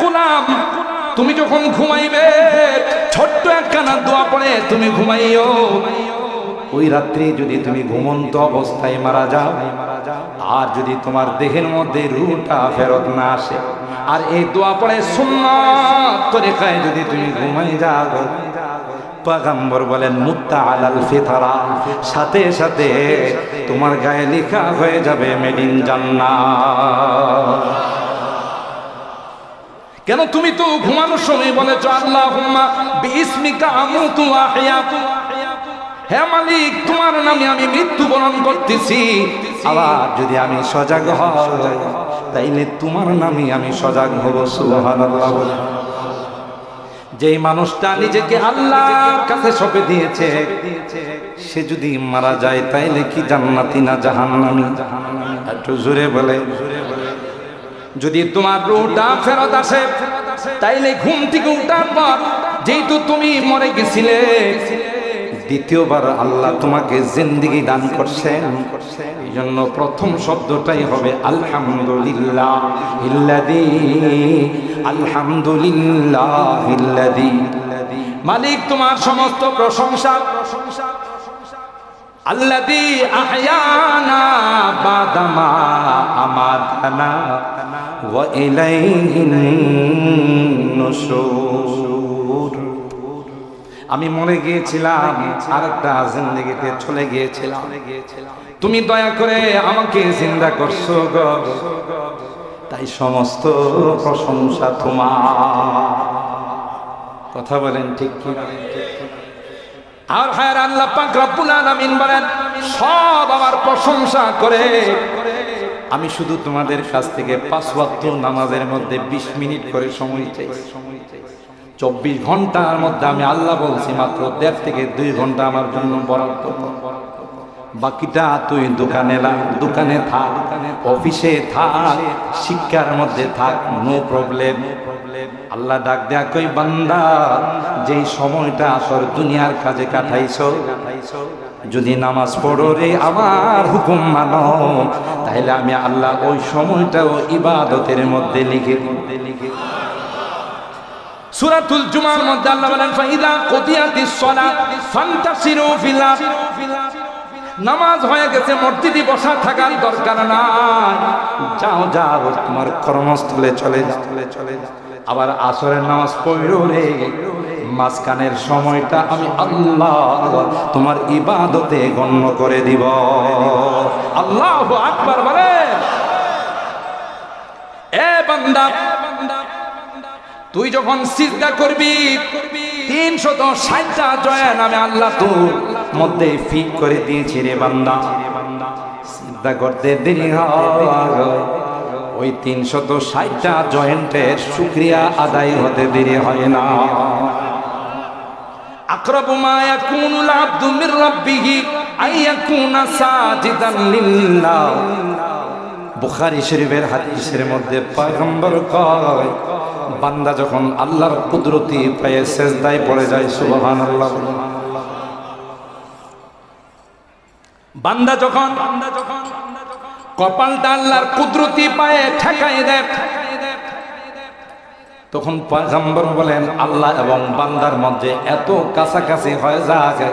গোলাম, তুমি যখন ঘুমাইবে, ছোট্ট একখানা দোয়া পড়ে তুমি ঘুমাইও। ওই রাত্রে যদি তুমি ঘুমন্ত অবস্থায় মারা যাও, আর যদি তোমার দেহের মধ্যে রুটা ফেরত না আসে, আর এই দোয়া পড়ে সুন্নাত তরিকায় যদি তুমি ঘুমাই যাও, পাগাম্বর বলেন মুত্তা আলাল ফিতারা। সাথে সাথে তোমার গায়ে লেখা হয়ে যাবে মেডিন জান্নাত। কেন তুমি তো ঘুমানোর সময় বলেছ আল্লাহ হে মালিক, তোমার নামে আমি মৃত্যুবরণ করতেছি। আবার যদি আমি সজাগ হই তাইলে তোমার নামে আমি সজাগ হব, সুবহানাল্লাহ। যেই মানুষটা নিজেকে আল্লাহর কাছে সঁপে দিয়েছে, সে যদি মারা যায়, তাইলে কি জান্নাতি না জাহান্নামি? একটু জোরে বলে। যদি তোমার রুটা ফেরত আসে, তাইলে ঘুম থেকে উঠার পর যেহেতু তুমি মরে গেছিলে, দ্বিতীয়বার আল্লাহ তোমাকে জিন্দিগি দান করছেন। এই জন্য প্রথম শব্দটাই হবে আলহামদুলিল্লাহ ইল্লাদি আলহামদুলিল্লাহ ইল্লাদি। মালিক, তোমার সমস্ত প্রশংসা প্রশংসা। আল্লাদি আহয়ানা বাদামা আমাদানা। আমি মরে গিয়েছিলাম আরেকটা জিন্দগিতে চলে গিয়েছিলাম। তুমি দয়া করে আমাকে জিন্দা করছ গো। তাই সমস্ত প্রশংসা তোমার। কথা বলেন ঠিক কি আর হায়ার আল্লাহ পাক রব্বুল আলামিন বলেন সব আমার প্রশংসা করে আমি শুধু তোমাদের কাছ থেকে পাঁচ ওয়াক্ত নামাজের মধ্যে 20 মিনিট করে সময় চাই চব্বিশ ঘণ্টার মধ্যে আমি আল্লাহ বলছি, মাত্র দেড় থেকে দুই ঘণ্টা আমার জন্য বরাদ্দ বাকিটা তুই দোকানে দোকানে থাক, অফিসে থাক, শিক্ষার মধ্যে থাক, নো প্রবলেম। আল্লাহ ডাক দেয়া কই বান্দা, যেই সময়টা আসর দুনিয়ার কাজে কাটাইছো যদি নামাজ পড়ো রে আমার হুকুম মানো। তাহলে আমি আল্লাহ ওই সময়টাও ইবাদতের মধ্যে লিখে মধ্যে লিখে সূরাতুল জুমার মধ্যে আল্লাহ বলেন ফাইদা কুদিয়াতিস সালাত ফান্তাসিরু ফিল নামাজ হয়ে গেছে মসজিদে বসা থাকার দরকার নাই। যাও যাও তোমার কর্মস্থলে চলে যাও। আবার আসরের নামাজ পড়ো রে। মাঝখানের সময়টা আমি আল্লাহ তোমার ইবাদতে গণ্য করে দিব। আল্লাহ আকবার বলেন এ বান্দা, তুই যখন সিজদা করবি, তিনশত ষাটটা জয়া নামে আল্লাহ তোর মধ্যে ফিক করে দিয়েছি রে বান্দা। সিজদা করতে দেরি হয়। ওই তিনশত ষাটটা জয়েন্টের শুক্রিয়া আদায় হতে দেরি হয় না। মধ্যে বান্দা যখন আল্লাহর কুদরতি পায়ে সেজদায় পড়ে যায়, সুবহানাল্লাহ। বান্দা যখন বান্দা যখন কপালটা আল্লাহর কুদরতি পায়ে ঠেকাই দেয় তখন পয়গম্বর বলেন, আল্লাহ এবং বান্দার মধ্যে এত কাছাকাছি হয়ে যায়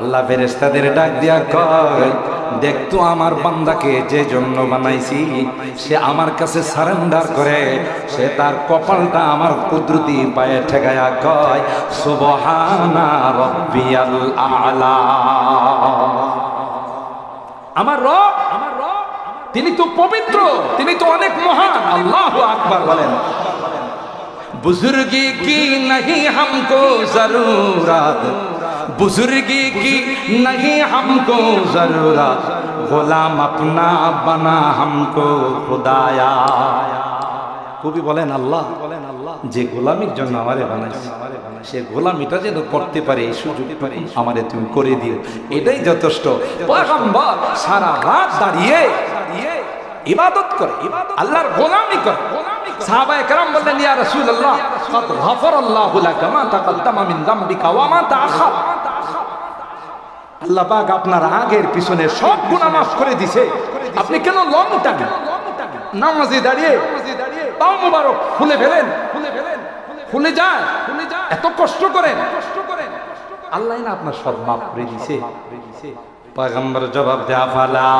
আল্লাহ ফেরেস্তাদের ডাক দিয়া কয় দেখতো আমার বান্দাকে যে জন্য বানাইছি, সে আমার কাছে সারেন্ডার করে, সে তার কপালটা আমার কুদরতি পায়ে ঠেকায়া কয়, সুবহানা রব্বিয়াল আলা। আমার রব আমার রব, তিনি তো পবিত্র, তিনি তো অনেক মহান। আল্লাহ আকবার বলেন। बुजुर्गी की नहीं हमको जरूरत बुजुर्गी की नहीं हमको जरूरत গোলাম আপনা বানা हमको খুদায়া কবি বলেন আল্লাহ বলেন আল্লাহ যে গোলামির জন্য আমারে বানাইছে সে গোলামিটা যেন করতে পারে এই সুযোগ পারে আমারে তুমি করে দিও এটাই যথেষ্ট পয়গম্বর সারা রাত দাঁড়িয়ে দাঁড়িয়ে ইবাদত করে, আল্লাহর গোলামি করে। সাহাবা একরাম আল্লাহ আপনার আগের পিছনে সব গুনাহ মাফ করে দিছে। আপনি কেন লং টাকা দাঁড়িয়ে মুবারক খুলে ফেলেন। খুলে যায়। এত কষ্ট করেন। কষ্ট করেন আল্লাহ না আপনার সব মাফ করে পয়গম্বর জবাব দেয়া, ফালা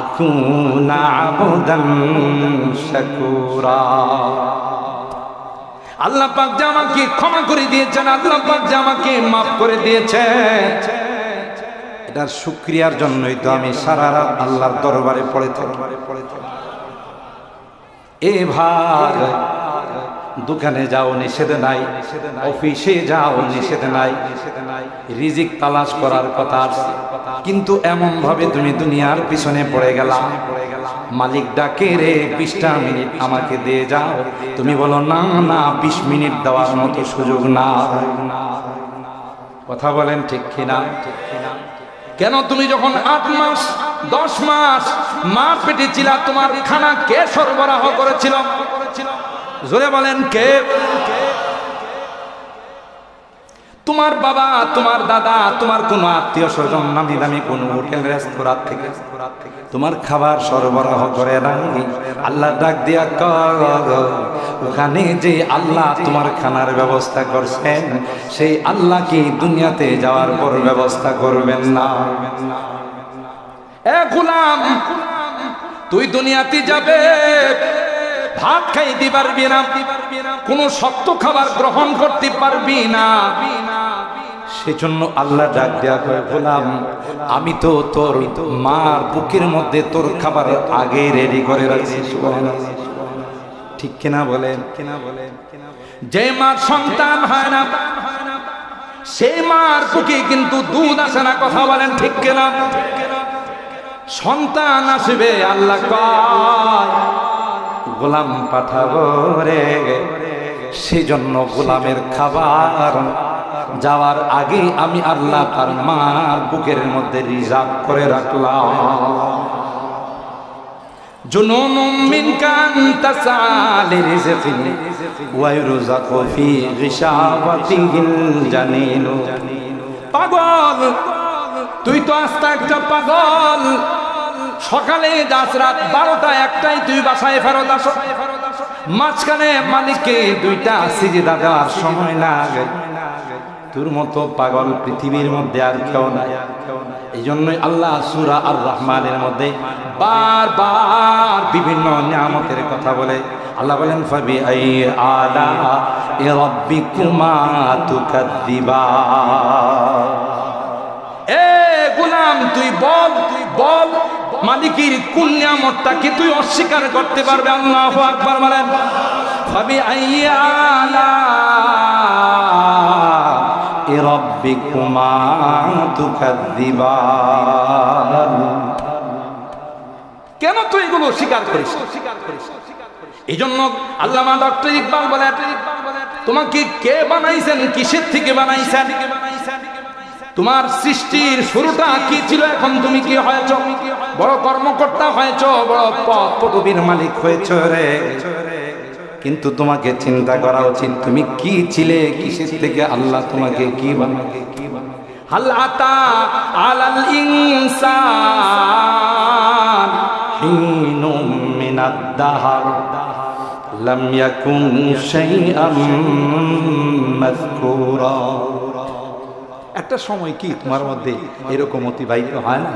আকুনা আবুদান শাকুরা। আল্লাহ পাক যে আমাকে ক্ষমা করে দিয়েছেন, আল্লাহ পাক যে আমাকে মাফ করে দিয়েছে এটার শুক্রিয়ার জন্যই তো আমি সারা রাত আল্লাহর দরবারে পড়ে থাকি। এ ভাই দোকানে যাও, নিষেধ নাই। অফিসে যাও, নিষেধ নাই। রিজিক তালাশ করার কথা। কিন্তু এমন ভাবে তুমি দুনিয়ার পিছনে পড়ে গেলা। মালিক ডাকে রে বিশটা মিনিট আমাকে দিয়ে যাও। তুমি বলো, না না, বিশ মিনিট দেওয়ার মতো সুযোগ না কথা বলেন ঠিক কিনা? কিনা তুমি যখন আট মাস, দশ মাস মা পেটে ছিলা, তোমার খানা কে সরবরাহ করেছিল? জোরে বলেন কে? তোমার বাবা, তোমার দাদা, তোমার কোন আত্মীয় স্বজন, নামি দামি কোন হোটেল, রেস্তোরাঁ থেকে তোমার খাবার সরবরাহ করে নাই। আল্লাহ ডাক দিয়া কর ওখানে যে আল্লাহ তোমার খানার ব্যবস্থা করছেন, সেই আল্লাহ কি দুনিয়াতে যাওয়ার পর ব্যবস্থা করবেন না? এ গোলাম, তুই দুনিয়াতে যাবে ভাত খাইতে পারবি না কোন শক্ত খাবার গ্রহণ করতে পারবি না। সেজন্য আল্লাহ ডাক দেয়া করে বললাম আমি তো তোর মার বুকের মধ্যে তোর খাবার আগে রেডি করে রাখছি ঠিক কিনা বলেন? কিনা বলেন যে মার সন্তান হয় না সেই মার বুকে কিন্তু দুধ আসে না, কথা বলেন ঠিক কিনা? সন্তান আসবে, আল্লাহ কয় গোলাম পাঠাবো রে সেজন্য গোলামের খাবার যাওয়ার আগে আমি আল্লাহ তার মার বুকের মধ্যে রিজার্ভ করে রাখলাম جنون منك أن تسعى لرزق ويرزق في غشاوته الجنين পাগল তুই তো আস্তা একটা পাগল সকালে যাস রাত বারোটা, একটাই তুই বাসায় ফেরত আসো। মাঝখানে মালিককে দুইটা সিজিদা দেওয়ার সময় লাগে। তোর মতো পাগল পৃথিবীর মধ্যে আর কেউ নাই। এই জন্যই আল্লাহ সুরা আর রহমানের মধ্যে বারবার বিভিন্ন নিয়ামতের কথা বলে। আল্লাহ বলেন ফাবি আই আলা এ রব্বিকুমা তুকাদ্দিবা। এ গোলাম, তুই বল তুই বল। মালিকের কোন নিয়ামতটাকে তুই অস্বীকার করতে পারবে, আল্লাহ আকবার বলেন। ভাবি আইয়ালা রব্বিকুমা তুকাদ্দিবান কেন তুই এগুলো স্বীকার করিস? স্বীকার এই জন্য আল্লামা ডক্টর ইকবাল বলে তোমাকে কে বানাইছেন, কিসের থেকে বানাইছেন? তোমার সৃষ্টির শুরুটা কি ছিল এখন? তুমি কি হয়েছ? বড় কর্মকর্তা হয়েছ, বড় পদ পদবীর মালিক হয়েছ রে। কিন্তু তোমাকে চিন্তা করা উচিত, তুমি কি ছিলে? কিসের থেকে আল্লাহ তোমাকে কি বানাবে? কি হাল একটা সময় কি তোমার মধ্যে এরকম অতিবাহিত হয় না?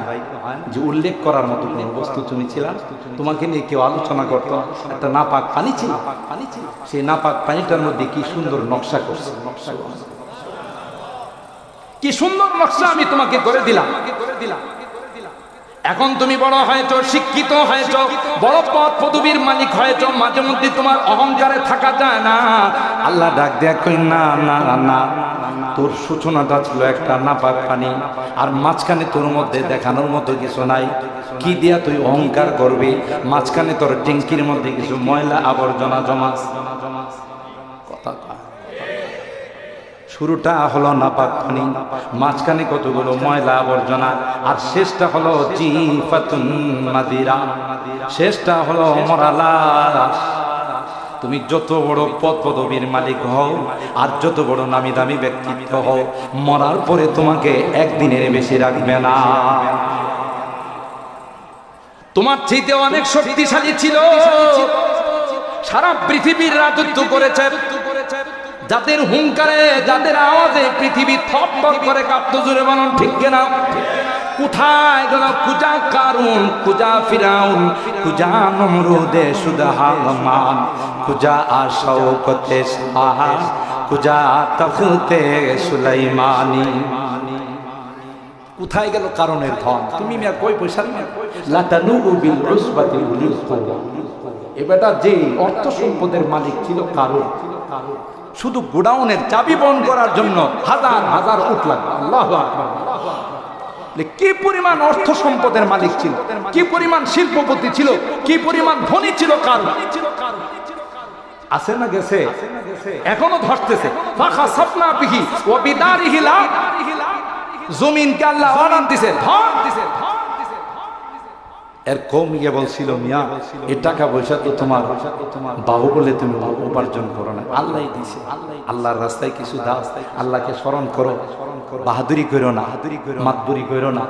যে উল্লেখ করার মতো কোনো বস্তু তুমি ছিলাম তোমাকে নিয়ে কেউ আলোচনা করতো একটা নাপাক পানি ছিল? পানি ছিল সেই নাপাক পানিটার মধ্যে কি সুন্দর নকশা করছে? নকশা কি সুন্দর নকশা আমি তোমাকে করে দিলাম করে দিলাম। এখন তুমি বড় হয়েছ, শিক্ষিত হয়েছ, বড় পদ পদবীর মালিক হয়েছ, মাঝে মধ্যে তোমার অহংকারে থাকা যায় না। আল্লাহ ডাক কই না না না তোর সূচনাটা ছিল একটা নাপাক পানি আর মাঝখানে তোর মধ্যে দেখানোর মতো কিছু নাই। কি দিয়া তুই অহংকার করবি? মাঝখানে তোর ট্যাঙ্কির মধ্যে কিছু ময়লা আবর্জনা জমা কথা কয়। শুরুটা হলো নাপাক পানি মাঝখানে কতগুলো ময়লা আবর্জনা, আর শেষটা হলো মাদিরা। শেষটা হলো মরালা তুমি যত বড় পদ পদবীর মালিক হও, আর যত বড় নামি দামি ব্যক্তিত্ব হও, মরার পরে তোমাকে একদিনের বেশি রাখবে না। তোমার চাইতে অনেক শক্তিশালী ছিল। সারা পৃথিবীর রাজত্ব করেছে যাদের হুঙ্কারে, যাদের আওয়াজে পৃথিবী থপ থপ করে কাঁপতো জুড়ে বলুন, ঠিক কিনা? কোথায় গেল কুজা কারুন কুজা ফিরাউন গেল কারণের ধন? তুমি কই পয়সা লাতানু বিল রুসবাতি উলিল কুওয়া এ যে অর্থ সম্পদের মালিক ছিল কারণ শুধু গোডাউনের চাবি বন্ধ করার জন্য হাজার হাজার উঠ লাগবে। আল্লাহ কি পরিমাণ অর্থ সম্পদের মালিক ছিল? কি পরিমাণ শিল্পপতি ছিল? কি পরিমাণ ধনী ছিল কারণ আছে না গেছে? এখনও ধরতেছে। ফাখা সাপনা পিহি ও বিদারিহি লা। জমিনকে আল্লাহ অর্ডার দিছে। ধর দিছে এর কম গিয়ে বলছিল, মিয়া এ টাকা পয়সা তো তোমার বাবু বলে তুমি উপার্জন করো না। আল্লাহ দিছে। আল্লাহর রাস্তায় কিছু দাও, আল্লাহকে স্মরণ করো, বাহাদুরি করো না, মাতবুরি করো না।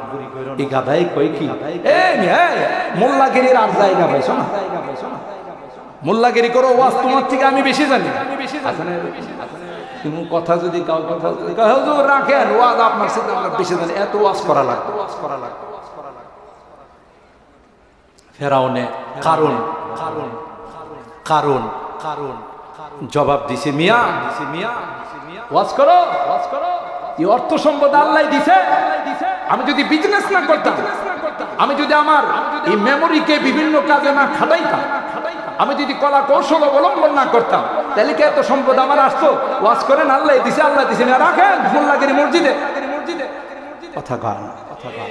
এই গাধাই কই কি? মোল্লাগিরির আর জায়গা পাইছো না? মোল্লাগিরি করো, ওয়াজ তোমার থেকে আমি বেশি জানি। আমি বেশি জানি তুমি কথা যদি কাউ কথা রাখেন, ওয়াজ আপনার সাথে আমরা বেশি জানি, এত ওয়াজ করা লাগবে ওয়াজ করা লাগবে। ফেরাউনে কারণ কারণ কারণ কারণ জবাব দিছে মিয়া দিছে মিয়া ওয়াজ করো ওয়াজ করো। এই অর্থ সম্পদ আল্লাহ দিছে। আমি যদি বিজনেস না করতাম আমি যদি আমার এই মেমোরিকে বিভিন্ন কাজে না খাটাইতাম আমি যদি কলা কৌশল অবলম্বন না করতাম তাহলে কি এত সম্পদ আমার আসতো? ওয়াজ করেন আল্লাহ দিছে আল্লাহ দিছে। না রাখেন মোল্লাগিরি মসজিদে। মসজিদে কথা গান কথা গান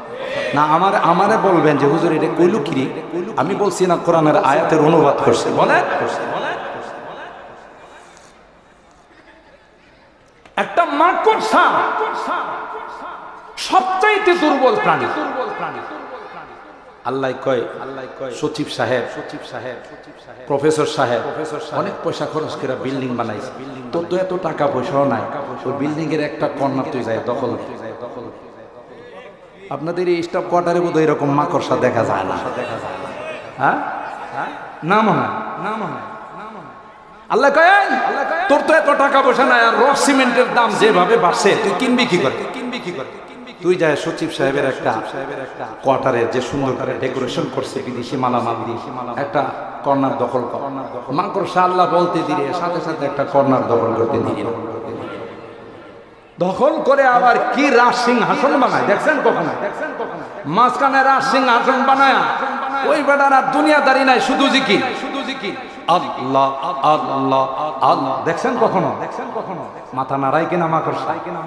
না, আমার, আমারে বলবেন যে, হুজুর, এটা কইলু কিরি আমি বলছি না কোরআনের আয়াতের অনুবাদ করছে। বলে একটা মাকড়সা সবচাইতে দুর্বল প্রাণী। দুর্বল প্রাণী আল্লাহ কয় আল্লাহ কয় সচিব সাহেব সচিব সাহেব প্রফেসর সাহেব, অনেক পয়সা খরচ করে বিল্ডিং বানাইছে। তোর তো এত টাকা পয়সাও নাই, ওই বিল্ডিং এর একটা কর্নার তুই যায়, দখল দখল আপনাদের এই স্টাফ কোয়ার্টারে বোধহয় এরকম মাকড়সা দেখা যায় না। দেখা হ্যাঁ? না মনে না মনে আল্লাহ কয় আল্লাহ কয় তোর তো এত টাকা পয়সা নাই আর রক সিমেন্টের দাম যেভাবে বাড়ছে, তুই কিনবি কি করে? কিনবি কি করে তুই যায় সচিব সাহেবের একটা কোয়ার্টারে যে সুন্দর করে ডেকোরেশন করছে, বিদেশি মালামাল একটা কর্নার দখল কর। মাকড়সা আল্লাহ বলতে দিলে, সাথে সাথে একটা কর্নার দখল করতে দিয়ে দখল করে আবার কি রাজ সিংহাসন বানায়? দেখছেন কখনো? মাঝখানে রাজ সিংহাসন বানায়। ওই বেটার দুনিয়াদারি নাই, শুধু জিকির। শুধু আল্লাহ দেখছেন কখনো দেখছেন কখনো? মাথা মাকড়সাই কিনা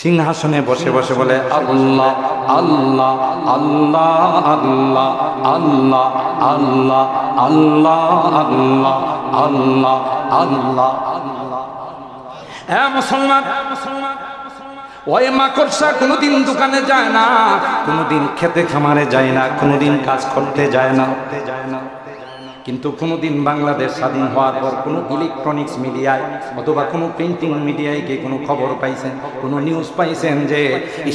সিংহাসনে বসে বসে বলে আল্লাহ আল্লাহ আল্লাহ আল্লাহ আল্লাহ আল্লাহ আল্লাহ আল্লাহ আল্লাহ আল্লাহ আল্লাহ। হ্যাঁ মুসলমান। ওই মাকড়সা কোনোদিন দোকানে যায় না, কোনোদিন খেতে খামারে যায় না, কোনোদিন কাজ করতে যায় না। কিন্তু কোনোদিন বাংলাদেশ স্বাধীন হওয়ার পর কোনো ইলেকট্রনিক্স মিডিয়ায় অথবা কোনো প্রিন্টিং মিডিয়ায় গিয়ে কোনো খবর পাইছেন, কোনো নিউজ পাইছেন যে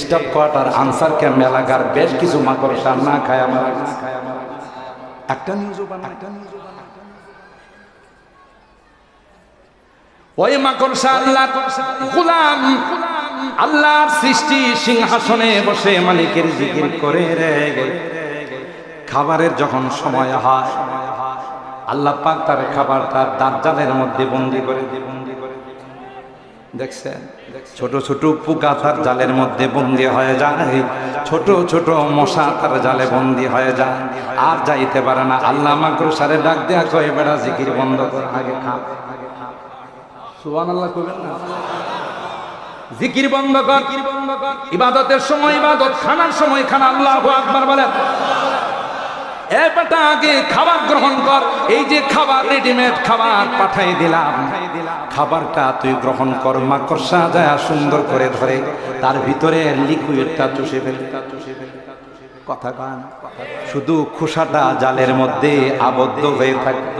স্টাফ কোয়ার্টার আনসার ক্যাম্প এলাকার বেশ কিছু মাকড়সা না খায় আমার একটা নিউজও একটা নিউজও ওই মাকড়সা আল্লাহ গোলাম আল্লাহর সৃষ্টি সিংহাসনে বসে মালিকের জিকির করে রে খাবারের যখন সময় হয়, আল্লাহ পাক তার খাবারটা দাজ্জালের মধ্যে বন্দি করে দিয়ে। বন্দি করে দেখছেন? ছোট ছোট পোকা তার জালের মধ্যে বন্দি হয়ে যায়, ছোট ছোট মশা তার জালে বন্দি হয়ে যায়। আর যাইতে পারে না। আল্লাহ মাকড়সারে ডাক দেয়া কয়ে, বেড়া জিকির বন্ধ করে, আগে খা। সুবান আল্লাহ করবেন না। জিকির বন্ধ কর। ইবাদতের সময় ইবাদত, খানার সময় খানা, আল্লাহ আকবার বলেন। এ বেটা, আগে খাবার গ্রহণ কর। এই যে খাবার রেডিমেড খাবার পাঠাই দিলাম। খাবারটা তুই গ্রহণ কর, মাকড়সা যায় সুন্দর করে ধরে। তার ভিতরে লিকুইডটা চুষে ফেলে। কথা শুধু খোসাটা জালের মধ্যে আবদ্ধ হয়ে থাকে।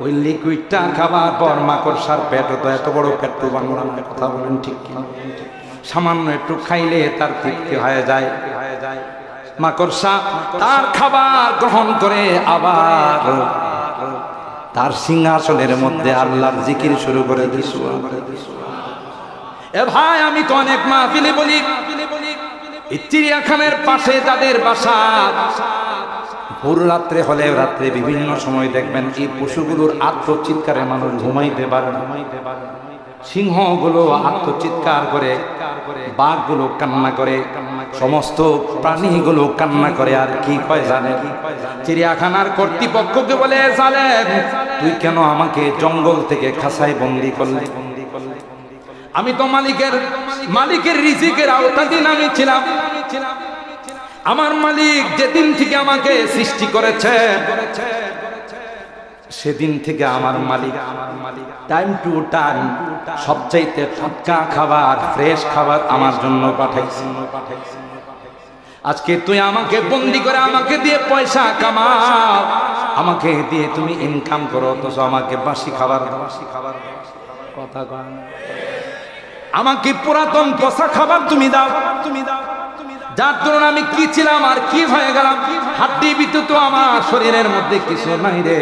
ওই লিকুইডটা পর মাকড়সার তো এত বড় কথা বলেন ঠিক সামান্য একটু খাইলে তার তৃপ্তি হয়ে যায়। মাকড়সা তার খাবার গ্রহণ করে আবার তার সিংহাসনের মধ্যে আল্লাহর জিকির শুরু করে দিস এ ভাই, আমি তো অনেক মাহফিলে বলি। চিড়িয়াখানের পাশে যাদের বাসা ভোর রাত্রে হলে রাত্রে বিভিন্ন সময় দেখবেন এই পশুগুলোর আত্মচিৎকারে মানুষ ঘুমাইতে পারে না। সিংহগুলো আত্মচিৎকার করে, বাঘগুলো কান্না করে, সমস্ত প্রাণীগুলো কান্না করে, আর কি কয় জানে? চিড়িয়াখানার কর্তৃপক্ষকে বলে জানেন তুই কেন আমাকে জঙ্গল থেকে খাসায় বন্দি করলি? আমি তো মালিকের মালিকের রিজিকের আওতাধীন আমি ছিলাম। আমার মালিক যেদিন থেকে আমাকে সৃষ্টি করেছে সেদিন থেকে আমার মালিক আমার মালিক টাইম টু টাইম সবচাইতে টাটকা খাবার ফ্রেশ খাবার আমার জন্য পাঠাইছি। আজকে তুই আমাকে বন্দি করে আমাকে দিয়ে পয়সা কামা আমাকে দিয়ে তুমি ইনকাম করো অথচ আমাকে বাসি খাবার বাসি খাবার কথা কয় আমাকে পুরাতন পচা খাবার তুমি দাও। তুমি দাও। যার তুলনা আমি কি ছিলাম আর কি হয়ে গেলাম? হাড্ডি বিদ্যুৎ আমার শরীরের মধ্যে কিছু নাই রে?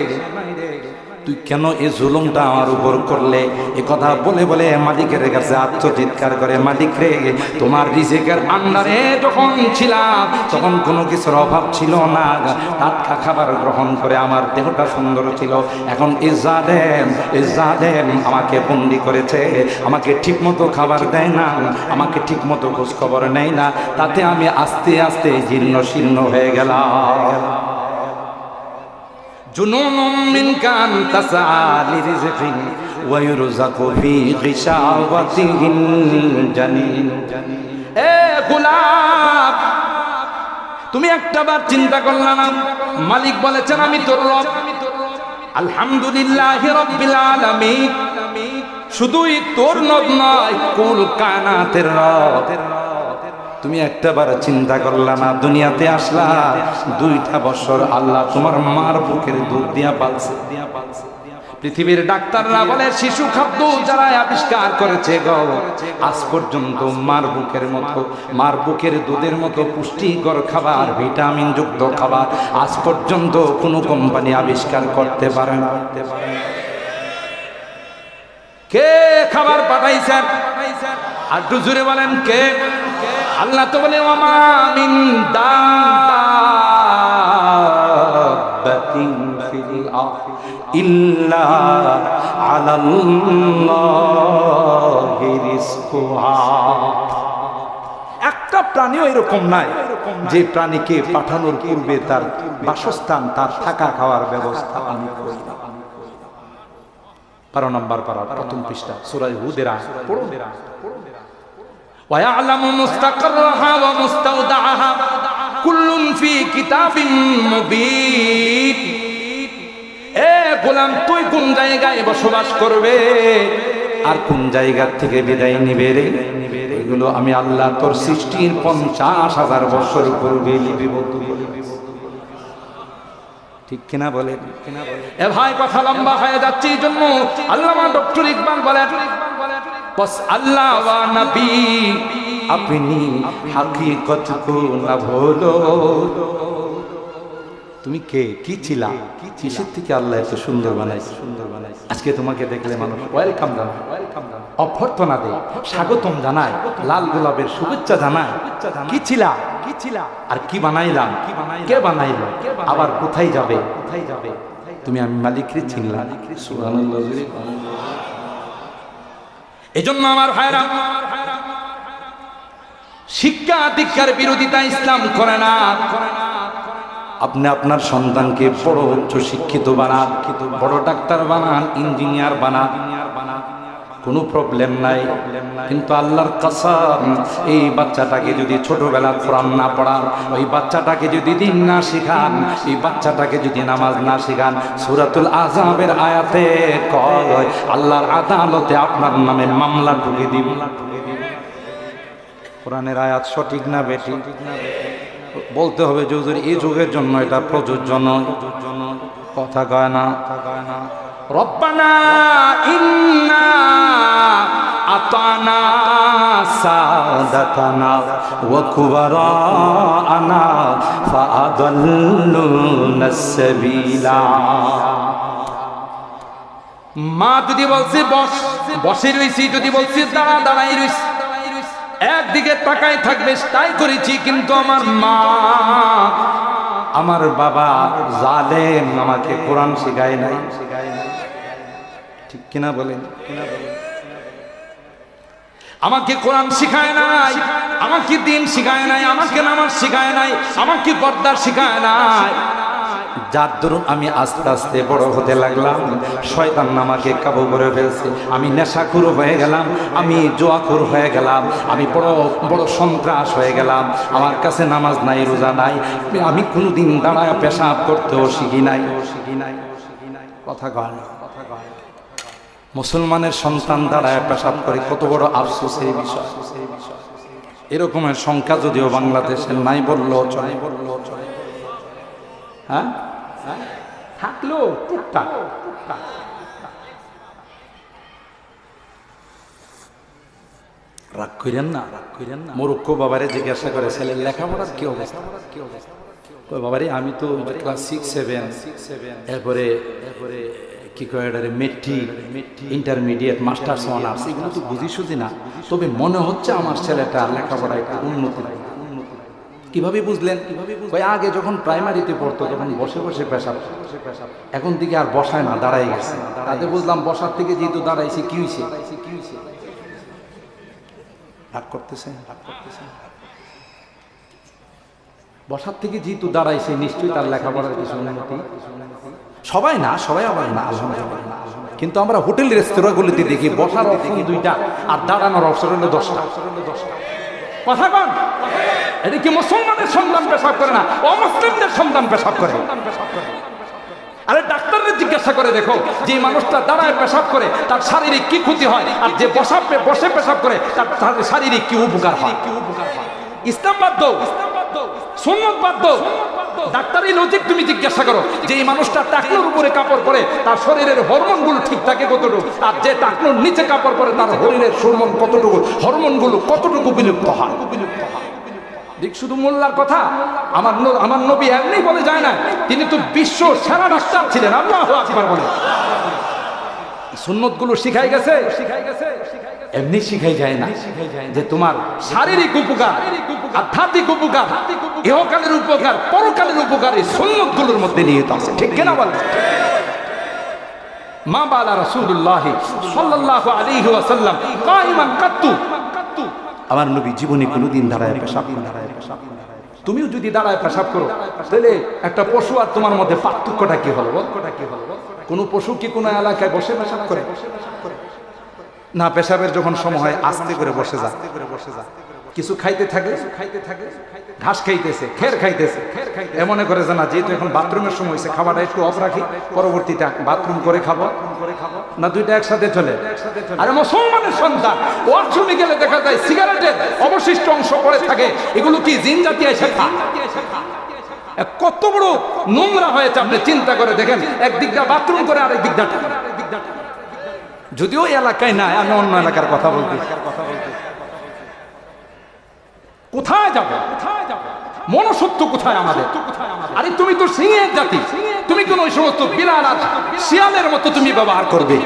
তুই কেন এই জুলুমটা আমার উপর করলে? এ কথা বলে বলে মালিকের কাছে আত্মচিৎকার করে, মালিক রে, তোমার রিজেকের আন্ডারে যখন ছিলাম, তখন কোনো কিছুর অভাব ছিল না। টাটকা খাবার গ্রহণ করে আমার দেহটা সুন্দর ছিল। এখন ইজাদেম ইজাদেম আমাকে বন্দি করেছে। আমাকে ঠিক মতো খাবার দেয় না, আমাকে ঠিক মতো খোঁজ খবর নেয় না। তাতে আমি আস্তে আস্তে জীর্ণ শীর্ণ হয়ে গেলাম। جنون منك أن تسعى لرزق ويرزق في غشاوته الجنين এ গোলাপ তুমি একটা বার চিন্তা করলে না মালিক বলেছেন আমি তোর রব আলহামদুলিল্লাহ রব্বিল আলামিন শুধুই তোর নব নয় কুল কানাতের রব তুমি একটাবার চিন্তা করলা না, দুনিয়াতে আসলা, দুইটা বছর আল্লাহ তোমার মার বুকের দুধ দিয়া পালছে। পৃথিবীর ডাক্তাররা বলে, শিশু খাদ্য যারা আবিষ্কার করেছে আজ পর্যন্ত মার বুকের মতো, মার বুকের দুধের মতো পুষ্টিকর খাবার ভিটামিন যুক্ত খাবার আজ পর্যন্ত কোনো কোম্পানি আবিষ্কার করতে পারে না। কে খাবার পাঠাইছেন? আর একটু জুড়ে বলেন, কে? আল্লাহ তো বলে একটা প্রাণীও এরকম নাই যে প্রাণীকে পাঠানোর পূর্বে তার বাসস্থান, তার থাকা খাওয়ার ব্যবস্থা আমি বারো নম্বর পারা, প্রথম পৃষ্ঠা সুরাই হুদেরা পড়ো ويعلم مستقرها ومستودعها كل في كتاب مبين এ গোলাম তুই কোন জায়গায় বসবাস করবে আর কোন জায়গা থেকে বিদায় নিবে রে এগুলো আমি আল্লাহ তোর সৃষ্টির পঞ্চাশ হাজার বছর পূর্বে লিপিবদ্ধ করে ঠিক কিনা বলে এ ভাই কথা লম্বা হয়ে যাচ্ছে এই জন্য আল্লামা ডক্টর ইকবাল বলে আল্লাহ ওয়া নবী। আপনি হাকিকত কো না ভুলো তুমি কে? কি ছিলা? কিসের থেকে আল্লাহ এত সুন্দর বানাইছে? সুন্দর বানাইছে আজকে তোমাকে দেখলে মানুষ ওয়েলকাম জানায়। ওয়েলকাম জানায় অভ্যর্থনা দেয়, স্বাগতম জানায়, লাল গোলাপের শুভেচ্ছা জানায়। কি ছিলা? কি ছিলা আর কি বানাইলাম কি বানাই কে বানাইলো? আবার কোথায় যাবে? কোথায় যাবে তুমি আমি মালিকরে চিনলাম সুবহানাল্লাহ। এজন্য আমার ভাইরা, শিক্ষা দীক্ষার বিরোধিতা ইসলাম করে না। আপনি আপনার সন্তানকে বড় উচ্চ শিক্ষিত বানান, বড় ডাক্তার বানান, ইঞ্জিনিয়ার বানান। কোনো প্রবলেম নাই। কিন্তু আল্লাহর কাসাম, এই বাচ্চাটাকে যদি ছোটবেলা কোরআন না পড়ান, ওই বাচ্চাটাকে যদি দিন না শিখান, এই বাচ্চাটাকে যদি নামাজ না শিখান, সুরাতুল আজাবের আয়াতে কয়, আল্লাহর আদালতে আপনার নামে মামলা ঢুকে দিব। কোরআনের আয়াত সঠিক না বেটি বলতে হবে যুজুর এই যুগের জন্য এটা প্রযোজ্য নয়। কথা কয় না। রব্বানা ইন্না আতানা সাদাতানা ওয়া কুবারানা ফাআদাল্লুনা সাবিলা। মা যদি বলছে, বস, বসে রইছি। যদি বলছি, দাঁড়া, দাঁড়াই রইছি। একদিকে তাকাই থাকবে, তাই করেছি, কিন্তু আমার মা, আমার বাবা জালেম, আমাকে কোরআন শিখায় নাই শিখায় নাই। ঠিক কিনা বলেন আমাকে কোরআন শিখায় নাই আমাকে দিন শিখায় নাই আমাকে নামাজ শিখায় নাই আমাকে পর্দার শিখায় নাই। যার দরুন আমি আস্তে আস্তে বড় হতে লাগলাম শয়তান আমাকে কাবু করে ফেলছে। আমি নেশাখুর হয়ে গেলাম আমি জোয়াখুর হয়ে গেলাম আমি বড় বড় সন্ত্রাস হয়ে গেলাম। আমার কাছে নামাজ নাই রোজা নাই আমি কোনোদিন দাঁড়ায় পেশাব করতেও শিখি নাই। শিখি নাই কথা কয় কথা কয়। মুসলমানের সন্তান দাঁড়ায় পেশাব করে, কত বড় আফসোসের বিষয়। এরকমের সংখ্যা যদিও বাংলাদেশের নাই বলল চলে। হ্যাঁ? থাকল টুকটাক। রাগ করেন না? রাগ করেন না মোরক্ষ বাবারে জিজ্ঞাসা করে, ছেলের লেখাপড়ার কি অবস্থা? কি অবস্থা বাবারে, আমি তো ক্লাস সিক্স সেভেন এরপরে এরপরে কি কয় এটারে, মেট্রিক ইন্টারমিডিয়েট মাস্টার্স অনার্স এগুলো তো বুঝি সুঝি না, তবে মনে হচ্ছে আমার ছেলেটা লেখাপড়া একটু উন্নতি কীভাবে বুঝলেন? ওই আগে যখন প্রাইমারিতে পড়তো, তখন বসে বসে পেশাব। এখন থেকে আর বসায় না দাঁড়াই গেছে। তাতে বুঝলাম বসার থেকে যেহেতু দাঁড়াইছে, কি হয়েছে রাগ করতেছে রাগ করতেছে? বসার থেকে যেহেতু দাঁড়াইছে, নিশ্চয়ই তার লেখাপড়ার কিছু উন্নতি। সবাই না, সবাই আবার না, আলহামদুলিল্লাহ। কিন্তু আমরা হোটেল রেস্তোরাঁগুলিতে দেখি বসার অপশন দুইটা আর দাঁড়ানোর অপশন হলো দশটা। কথা কন? এটা কি মুসলমানের সন্তান পেশাব করে না, অমুসলিমদের সন্তান পেশাব করে? আরে ডাক্তারদের জিজ্ঞাসা করে দেখো, যে মানুষটা দাঁড়ায় পেশাব করে, তার শারীরিক কি ক্ষতি হয়? আর যে বসাব বসে পেশাব করে, তার শারীরিক কি উপকার হয় কি উপকার হয়? ইসলাম বাধ্য, সুন্নত বাধ্য ডাক্তারি লজিক তুমি জিজ্ঞাসা করো, যে এই মানুষটা টাকলোর উপরে কাপড় পরে, তার শরীরের হরমোনগুলো ঠিক থাকে কতটুকু? আর যে টাকলোর নিচে কাপড় পরে, তার শরীরের হরমোন কতটুকু? হরমোনগুলো কতটুকু বিলুপ্ত হয়? বিলুপ্ত শুধু মোল্লার কথা, আমার আমার নবী এমনি বলে যায় না, তিনি তো বিশ্ব সেরা ডাক্তার ছিলেন, আল্লাহ আকবার বলে। সুন্নতগুলো শিখাই গেছে। এমনি শিখাই যায় না। যে তোমার শারীরিক উপকার, আধ্যাত্মিক উপকার, ইহকালের উপকার, পরকালের উপকার এই সুন্নতগুলোর মধ্যে নিহিত আছে। ঠিক কিনা বল মা বালা রাসূলুল্লাহ সাল্লাল্লাহু আলাইহি ওয়াসাল্লাম কাইমান কাত্তু। আমার নবী জীবনে কোনোদিন দাঁড়ায় পেশাব করে না। তুমিও যদি দাঁড়ায় পেশাব করো, তাহলে একটা পশু আর তোমার মধ্যে পার্থক্যটা কি হলো কি হলো? কোনো পশু কি কোনো এলাকায় বসে পেশাব করে? না পেশাবের যখন সময় হয় আস্তে করে বসে যা। কিছু খাইতে থাকে? খাইতে থাকে। ঘাস খাইতেছে খের খাইতেছে। এমন করে জানা যেহেতু এখন বাথরুমের সময় হয়েছে খাবারটা একটু অফ রাখি পরবর্তীটা বাথরুম করে খাব। না দুইটা একসাথে চলে। আরে মুসলমানের সন্তান ওয়াশরুমে গেলে দেখা যায় সিগারেটের অবশিষ্ট অংশ পড়ে থাকে। এগুলো কি জিন জাতি এসে খায় এ কত বড় নোংরা হয়েছে, আপনি চিন্তা করে দেখেন। একদিক দিয়ে বাথরুম করে আরেক দিক যদিও এলাকায় নাই, আমি অন্য এলাকার কথা বলতে কোথায় যাব? কোথায় যাব মনসত্ব কোথায় আমাদের? আরে তুমি তো সিংহের জাতি। তুমি কোন ওই সমস্ত বিড়াল আর শিয়ালের মতো তুমি ব্যবহার করবে?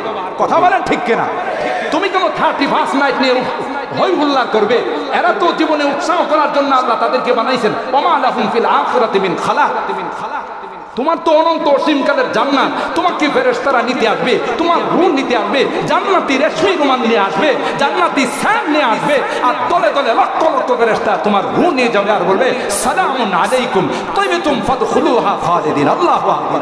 কথা বলেন ঠিক কিনা? তুমি কোন থার্টি ফার্স্ট নাইট নিয়ে হুল্লার করবে। এরা তো জীবনে উৎসাহ করার জন্য আল্লাহ তাদেরকে বানাইছেন। ওমা লাহুম ফিল আখিরাতি মিন খালাক। তোমার তো অনন্ত অসীমকালের জান্নাত। তোমাকে ফেরেশতারা নিতে আসবে? তোমার রুহ নিতে আসবে? জান্নাতি রেশমি রুমান নিয়ে আসবে? জান্নাতি স্যাম নিয়ে আসবে? আর তলে তলে লক্ষ লক্ষ ফেরেশতা তোমার রুহ নিয়ে যাবে আর বলবে, সালামুন আলাইকুম। তাইবেতুম ফাদখুলুহা খালিদিন। আল্লাহু আকবার।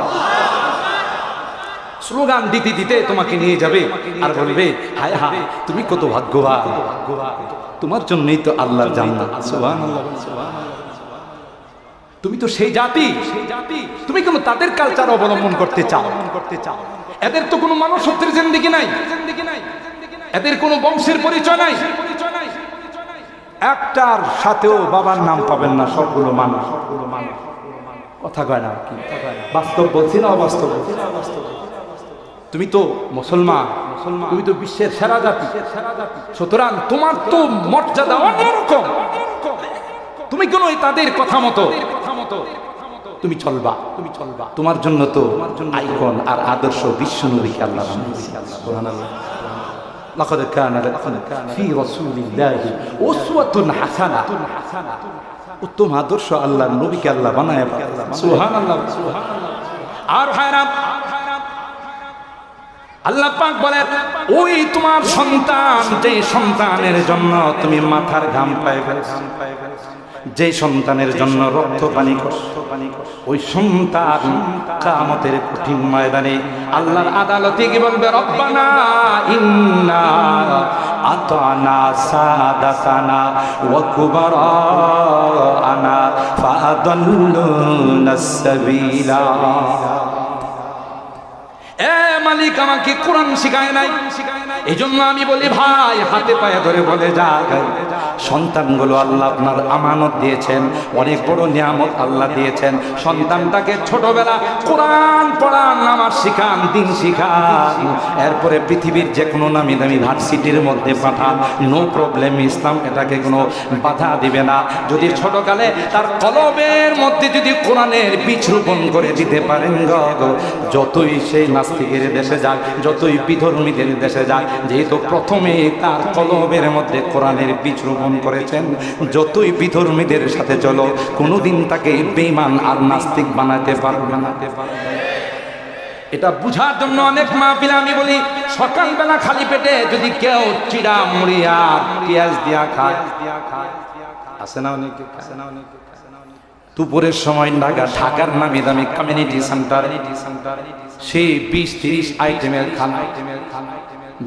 স্লোগান দিতে দিতে তোমাকে নিয়ে যাবে আর বলবে, হায় হায়, তুমি কত ভাগ্যবান। তোমার জন্যই তো জান্নাত। সুবহানাল্লাহ তুমি তো সেই জাতি। সেই জাতি তুমি কেন তাদের কালচার অবলম্বন করতে চাও। করতে চাও এদের তো কোনো জিন্দিগি নাই জিন্দিগি নাই। এদের কোনো বংশের পরিচয় নাই। একটার সাথেও বাবার নাম পাবেন না সবগুলো মানুষ। কথা কয় না বাস্তব বলছি না অবাস্তব বলছি না অবাস্তব? তুমি তো মুসলমান মুসলমান তুমি তো বিশ্বের সেরা জাতি সুতরাং তোমার তো মর্যাদা অন্যরকম তুমি কেন এই তাদের কথা মতো তুমি চলবা তুমি চলবা তোমার জন্য তো আইকন আর আদর্শ বিশ্ব নবীকে আল্লাহ বানিয়েছে। সুবহানাল্লাহ। لقد كان لكم في رسول الله أسوة حسنة উত্তম আদর্শ আল্লাহ নবীকে আল্লাহ বানায় সুবহানাল্লাহ আর হায়রাম আল্লাহ পাক বলেন, ওই তোমার সন্তান, যে সন্তানের জন্য তুমি মাথার ঘাম পাইবে যে সন্তানের জন্য রক্ত পানি ওই সন্তান কামতের কঠিন ময়দানে আল্লাহর আদালতে কি বলবে, রব্বানা ইন্না আতানা সাদাতানা ওয়া কুবারানা ফাআদাল্লুনা সাবিলা। এ মালিক আমাকে কোরআন শিখায় নাই। এই জন্য আমি বলি, ভাই, হাতে পায়ে ধরে বলে যা। সন্তানগুলো আল্লাহ আপনার আমানত দিয়েছেন, অনেক বড় নিয়ামত আল্লাহ দিয়েছেন। সন্তানটাকে ছোটবেলা কোরআন পড়ান, নামাজ শিখান, দিন শিখান। এরপরে পৃথিবীর যে কোনো নামি দামি ভার্সিটির মধ্যে পাঠান। নো প্রবলেম ইসলাম এটাকে কোনো বাধা দিবে না। যদি ছোটকালে তার কলবের মধ্যে যদি কোরআনের বীজ রোপণ করে দিতে পারেন গো, যতই সেই নাস্তিকের দেশে যাক যতই বিধর্মীদের দেশে যাক যেহেতু প্রথমে তার কলবের মধ্যে কোরআনের বীজ রোপণ করেছেন, যতই বিধর্মীদের সাথে চলো, কোনোদিন তাকে বেঈমান আর নাস্তিক বানাতে পারবে পারবে এটা বুঝার জন্য অনেক মাহফিল আমি বলি, সকালবেলা খালি পেটে যদি কেউ চিড়া, মুড়ি আর পেঁয়াজ দিয়া খায়। আছে না অনেকে? আছে না অনেকে দুপুরের সময় ঢাকা, ঢাকার নামি দামি কমিউনিটি সেন্টার সেই বিশ তিরিশ আইটেমের খানা।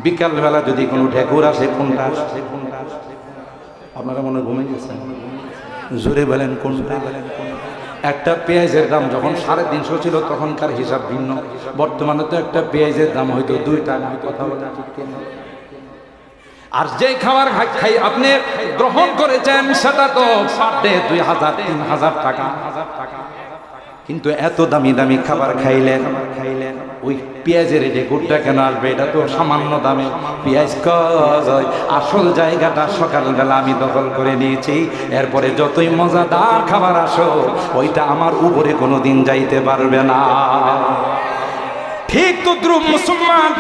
বিকালবেলা যদি কোনো ঢেকুর আসে, কোনটা? আপনারা মনে ঘুমিয়ে গেছেন? জোরে বলেন কোনটা? বলেন একটা পেঁয়াজের দাম যখন সাড়ে তিনশো ছিল, তখনকার হিসাব ভিন্ন। বর্তমানে তো একটা পেঁয়াজের দাম হয়তো দুই টাকা কথা বলে আর যে খাবার খাই আপনি গ্রহণ করেছেন, সেটা তো পার ডে দুই হাজার, তিন হাজার টাকা হাজার টাকা। কিন্তু এত দামি দামি খাবার খাইলেন। খাইলেন ওই পেঁয়াজের গুড়টা কেন আসবে? এটা তো সামান্য দামে। পেঁয়াজ কয় আসল জায়গাটা সকালবেলা আমি দখল করে নিয়েছি। এরপরে যতই মজাদার খাবার আসো, ওইটা আমার উপরে কোনো দিন যাইতে পারবে না। ঠিক তো দ্রুব মুসলমান।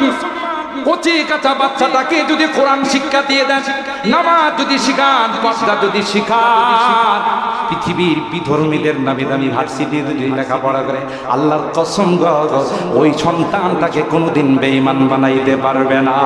কচি কাঁচা বাচ্চাটাকে যদি কোরআন শিক্ষা দিয়ে দেন, নামাজ যদি শিখান পর্দা যদি শিখান, পৃথিবীর বিধর্মীদের নামে দামি ভার্সিটি যদি লেখাপড়া করে, আল্লাহর কসম ওই সন্তানটাকে কোনোদিন বেঈমান বানাইতে পারবে না।